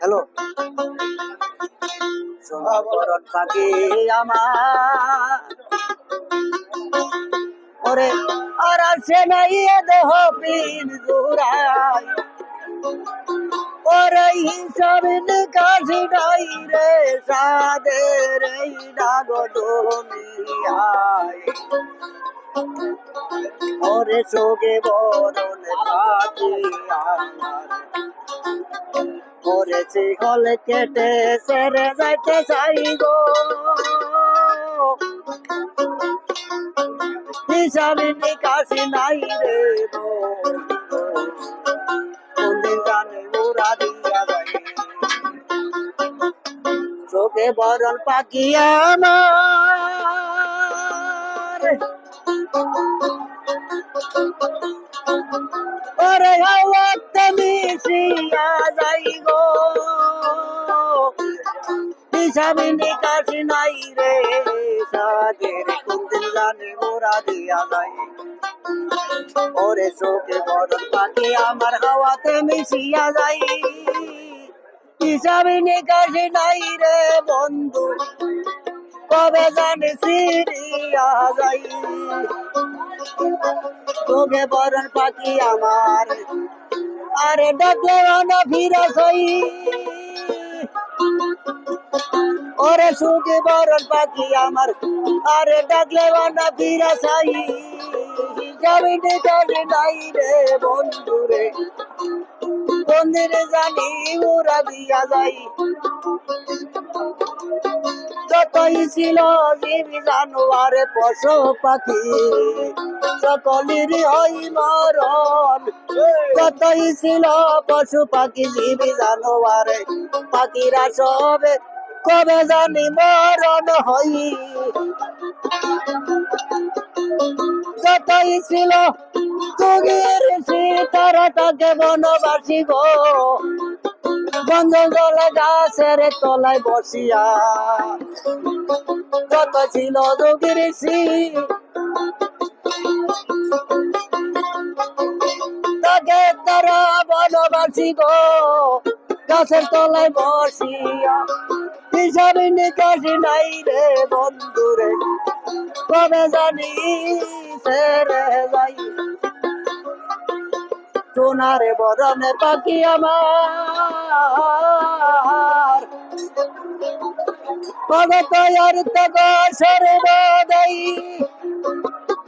Hello সোনাবরণ আমার। ওরে আর আছে নাই দেহ পিন জুড়াই ওরে হিসাব নিকাশি নাই রে সাদের এই নাগদমিয়ায় ওরে সোগে বরণ পাখি করেছি গলে কেটে সেরে যাইতে চাই গো হিসাবে নিকাশি নাই রে কোনদিন চোখে বরণ পাখি আমার ওরে হাওয়াতে মিশিয়া যাই গো হিসাবে নিকাশি নাই রে সাদের কোনদিন জানে ওরা দিয়া যায় ওরে চোখে বরণ পাখি আমার হাওয়াতে মিশিয়া যাই হিসাবে নিকাশি নাই রে বন্ধু? কবে জানি সিরিয়া যাই। তোকে বরণ পাখি আমার, আরে ডাকলে না ফিরে সই। ওরে সুখে বরণ পাখি আমার, আরে ডাকলে না ফিরে সাই। যাবি নিকাশি নাই রে বন্ধু রে মন্দিরে জানি ওরা দিয়া যাই। যতই ছিল জীবী জানোয়ার, পশু পাখি সকলেরই হই মরণ। যতই ছিল পশু পাখি, জীবী জানোয়ার, পাখিরা সবে কবে জানি মরণ হই যতই ছিল যুগের সীতারা তাকে বনবাসী গো বন্ধ গাছের তলায় বসিয়া যত ছিল যুগের তাকে তারা বনবাসী গো গাছের তলায় বসিয়া হিসাবে নিকাশি নাই রে বন্ধুরে, কবে জানি সেরে যাই। সোনারে বরণে পাখি আমার। ভগত তগ সর্বদাই।